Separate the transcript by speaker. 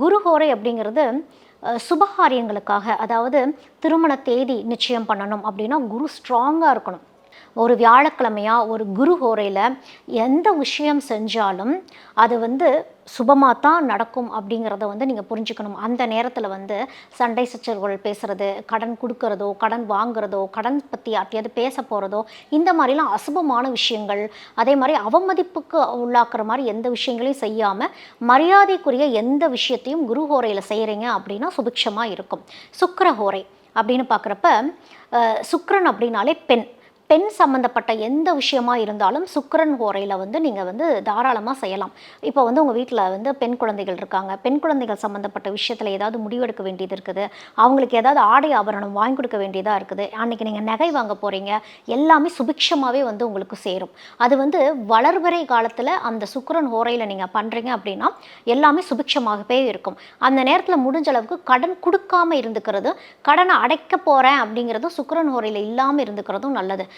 Speaker 1: குருஹோரை அப்படிங்கிறது சுபகாரியங்களுக்காக அதாவது திருமண தேதி நிச்சயம் பண்ணணும் அப்படின்னா குரு ஸ்ட்ராங்காக இருக்கணும். ஒரு வியாழக்கிழமையா ஒரு குரு ஹோரையில் எந்த விஷயம் செஞ்சாலும் அது வந்து சுபமாக தான் நடக்கும் அப்படிங்கிறத வந்து நீங்கள் புரிஞ்சுக்கணும். அந்த நேரத்தில் வந்து சண்டை சச்சரவுகள் பேசுறது கடன் கொடுக்கறதோ கடன் வாங்குறதோ கடன் பற்றி யார்ட்டையாவது பேச போகிறதோ இந்த மாதிரிலாம் அசுபமான விஷயங்கள் அதே மாதிரி அவமதிப்புக்கு உள்ளாக்குற மாதிரி எந்த விஷயங்களையும் செய்யாமல் மரியாதைக்குரிய எந்த விஷயத்தையும் குரு ஹோரையில் செய்கிறீங்க அப்படின்னா சுபிக்ஷமாக இருக்கும். சுக்கர ஹோரை அப்படின்னு பார்க்குறப்ப சுக்ரன் அப்படின்னாலே பெண். பெண் சம்மந்தப்பட்ட எந்த விஷயமா இருந்தாலும் சுக்கரன் ஹோரையில் வந்து நீங்கள் வந்து தாராளமாக செய்யலாம். இப்போ வந்து உங்கள் வீட்டில் வந்து பெண் குழந்தைகள் இருக்காங்க. பெண் குழந்தைகள் சம்மந்தப்பட்ட விஷயத்தில் ஏதாவது முடிவெடுக்க வேண்டியது இருக்குது. அவங்களுக்கு ஏதாவது ஆடை ஆபரணம் வாங்கி கொடுக்க வேண்டியதாக இருக்குது. அன்றைக்கி நீங்கள் நகை வாங்க போகிறீங்க எல்லாமே சுபிக்ஷமாகவே வந்து உங்களுக்கு சேரும். அது வந்து வளர்வரை காலத்தில் அந்த சுக்கரன் ஹோரையில் நீங்கள் பண்ணுறீங்க அப்படின்னா எல்லாமே சுபிக்ஷமாகவே இருக்கும். அந்த நேரத்தில் முடிஞ்ச அளவுக்கு கடன் கொடுக்காம இருந்துக்கிறது கடனை அடைக்க போகிறேன் அப்படிங்கிறதும் சுக்கரன் ஹோரையில் இல்லாமல் இருந்துக்கிறதும் நல்லது.